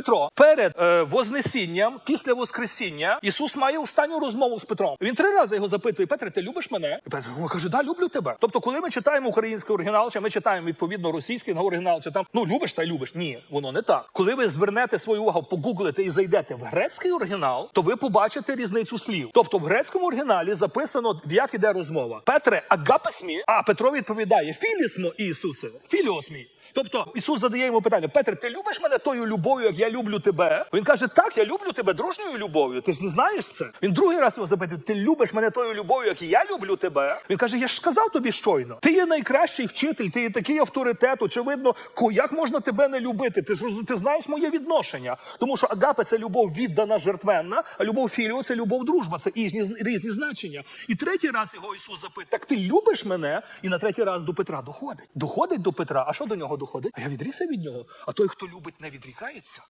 Петро перед е, Вознесінням, після Воскресіння, Ісус має останню розмову з Петром. Він три рази його запитує: Петре, ти любиш мене? І Петро «О, каже, да, люблю тебе. Тобто, коли ми читаємо український оригінал, чи ми читаємо відповідно російський на оригінал, чи там ну любиш та любиш. Ні, воно не так. Коли ви звернете свою увагу, погуглите і зайдете в грецький оригінал, то ви побачите різницю слів. Тобто в грецькому оригіналі записано, як іде розмова. Петре, агапес а Петро відповідає: Філісмо Ісусе, філіос мій. Тобто Ісус задає йому питання: Петр, ти любиш мене тою любов'ю, як я люблю тебе? Він каже: Так, я люблю тебе дружньою любов'ю. Ти ж не знаєш це. Він другий раз його запитує: Ти любиш мене тою любов'ю, як і я люблю тебе? Він каже: Я ж сказав тобі щойно. Ти є найкращий вчитель, ти є такий авторитет. Очевидно, як можна тебе не любити? Ти ти знаєш моє відношення. Тому що агапе це любов віддана, жертвенна, а любов філіо це любов дружба. Це різні, різні значення. І третій раз його Ісус запитує: Так ти любиш мене? І на третій раз до Петра доходить. Доходить до Петра. А що до нього доходить? А я відрісся від нього. А той, хто любить, не відрікається.